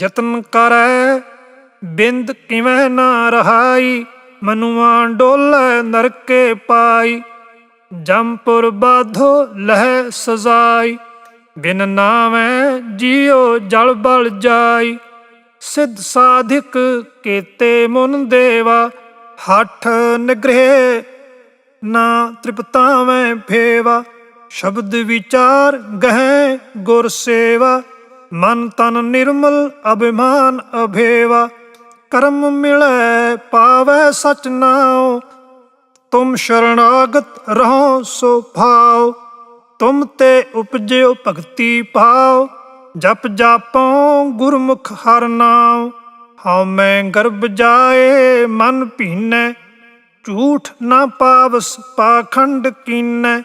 ਯਤਨ ਕਰੈ, ਬਿੰਦ ਕਿਵੇਂ ਨਾ ਰਹਾਈ, ਮਨੁਆ ਡੋਲੇ ਨਰਕੇ ਪਾਈ। ਜੰਪੁਰ ਬਾਧੋ ਲਹਿ ਸਜ਼ਾਈ, ਬਿਨ ਨਾਵੇਂ ਜਿਉ ਜਲ ਬਲ ਜਾਈ। ਸਿੱਧ ਸਾਧਿਕ ਕੀਤੇ ਮੁਨ ਦੇਵਾ, ਹੱਠ ਨਿਗ੍ਰਹਿ ਨਾ ਤ੍ਰਿਪਤਾਵੇਂ ਫੇਵਾ। ਸ਼ਬਦ ਵਿਚਾਰ ਗਹਿ ਗੁਰ ਸੇਵਾ ਮਨ ਤਨ ਨਿਰਮਲ ਅਭਿਮਾਨ ਅਭੇਵਾ, ਕਰਮ ਮਿਲੈ ਪਾਵੈ ਸਚ ਨਾਉ। ਤੁਮ ਸ਼ਰਣਾਗਤ ਰਹੋ ਸੋ ਭਾਉ, ਤੁਮ ਤੇ ਉਪਜਿਓ ਭਗਤੀ ਭਾਉ ਜਪ ਜਾਪੋ ਗੁਰਮੁਖ ਹਰ ਨਾਮ ਹਉ ਮੈਂ ਗਰਭ ਜਾਏ ਮਨ ਭੀਨੈ, ਝੂਠ ਨਾ ਪਾਵਸ ਪਾਖੰਡ ਕੀਨੈ।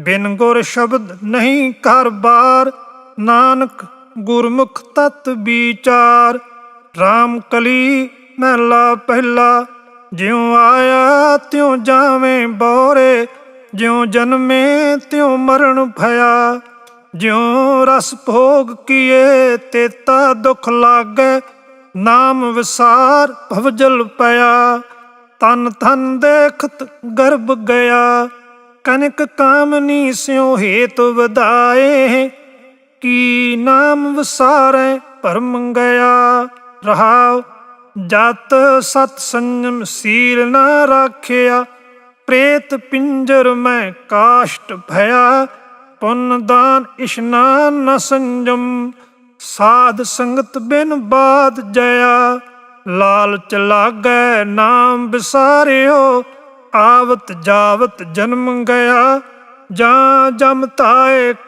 ਬਿਨ ਗੁਰ ਸ਼ਬਦ ਨਹੀਂ ਘਰ ਬਾਰ, ਨਾਨਕ ਗੁਰਮੁਖ ਤਤ ਵਿਚਾਰ। RAM ਕਲੀ ਮਹਿਲਾ ਪਹਿਲਾ, ਜਿਉ ਆਇਆ ਤਿਉ ਜਾਵੇਂ ਬੋਰੇ, ਜਿਉ ਜਨਮੇ ਤਿਉ ਮਰਨ ਭਇਆ। ਜਿਉ ਰਸ ਭੋਗ ਕੀਏ ਤੇਤਾ ਦੁਖ ਲਾਗੇ, ਨਾਮ ਵਿਸਾਰ ਭਵਜਲ ਪਿਆ। ਤਨ ਤਨ ਦੇਖਤ ਗਰਭ ਗਿਆ, ਕਨਕ ਕਾਮਨੀ ਸਿਉ ਹੇਤ ਵਧਾਏ। ਕੀ ਨਾਮ ਵਿਸਾਰੈ ਭਰਮ ਗਿਆ ਰਹਾਉ, ਜਤ ਸਤ ਸੰਜਮ ਸੀਲ ਨਾ ਰਾਖਿਆ। ਪ੍ਰੇਤ ਪਿੰਜਰ ਮੈਂ ਕਾਸ਼ਟ ਭਇਆ। ਪੁੰਨ ਦਾਨ ਇਸ਼ਨਾਨ ਨ ਸੰਜਮ। ਸਾਧ ਸੰਗਤ ਬਿਨ ਬਾਦ ਜਇਆ। ਲਾਲਚ ਲਾਗੈ ਨਾਮ ਵਿਸਾਰਿਓ। ਆਵਤ ਜਾਵਤ ਜਨਮ ਗਿਆ ਜਾਂ ਜਮ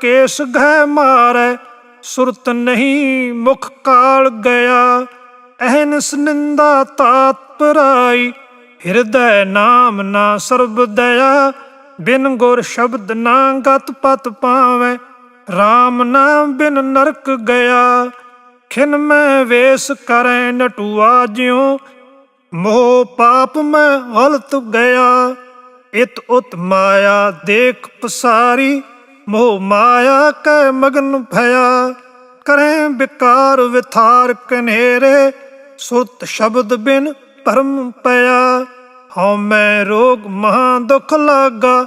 ਕੇਸ ਘੈ ਮਾਰੈ, ਸੁਰਤ ਨਹੀਂ ਮੁਖ ਕਾਲ ਗਿਆ। ਅਹਨਸ ਨਿੰਦਾ ਤਾਤ ਪਰਾਈ, ਹਿਰਦੈ ਨਾਮ ਨਾ ਸਰਬ ਦਇਆ। ਬਿਨ ਗੁਰ ਸ਼ਬਦ ਨਾ ਗਤ ਪਤ ਪਾਵੈ RAM ਨਾਮ ਬਿਨ ਨਰਕ ਗਿਆ। ਖਿਨ ਮੈਂ ਵੇਸ ਕਰੈ ਨਟੂਆ ਜਿਉ, ਮੋਹ ਪਾਪ ਮੈਂ ਹਲਤ ਗਿਆ। ਇਤ ਉਤ ਮਾਇਆ ਦੇਖ ਪਸਾਰੀ, ਮੋਹ ਮਾਇਆ ਕੈ ਮਗਨ ਭਇਆ। ਕਰੇ ਵਿਕਾਰ ਵਿਥਾਰ ਕਨੇਰੇ, ਸੁਤ ਸ਼ਬਦ ਬਿਨ ਭਰਮ ਪਿਆ। ਹਉ ਮੈਂ ਰੋਗ ਮਹਾ ਦੁਖ ਲਾਗਾ,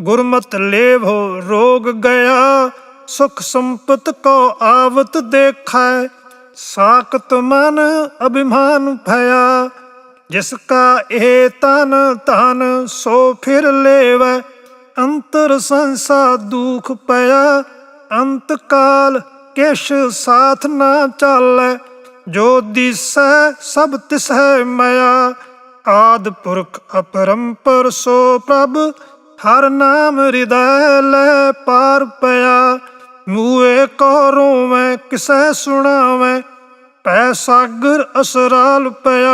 ਗੁਰਮਤ ਲੇਵੋ ਰੋਗ ਗਿਆ। ਸੁਖ ਸੰਪਤ ਕੋ ਆਵਤ ਦੇਖੈ, ਸਾਖਤ ਮਨ ਅਭਿਮਾਨ ਭਇਆ। ਜਿਸ ਕਾ ਇਹ ਤਨ ਧਨ, ਸੋ ਫਿਰ ਲੇਵੈ। ਅੰਤਰ ਸੰਸਾ ਦੁਖ ਪਿਆ ਅੰਤ ਕਾਲ ਕਿਛ ਸਾਥ ਨਾ ਚਾਲੈ। ਜੋ ਦਿਸੈ, ਸਭ ਤਿਸੈ ਮਇਆ। ਆਦ ਪੁਰਖ ਅਪਰੰਪਰ ਸੋ ਪ੍ਰਭ, ਹਰ ਨਾਮ ਹਿਰਦੈ ਲੈ ਪਾਰ ਪਿਆ। ਮੂਏ ਕੋ ਰੋਵੇਂ, ਕਿਸੈ ਸੁਣਾਵੇਂ, ਪੈ ਸਾਗਰ ਅਸਰਾਲ ਪਿਆ।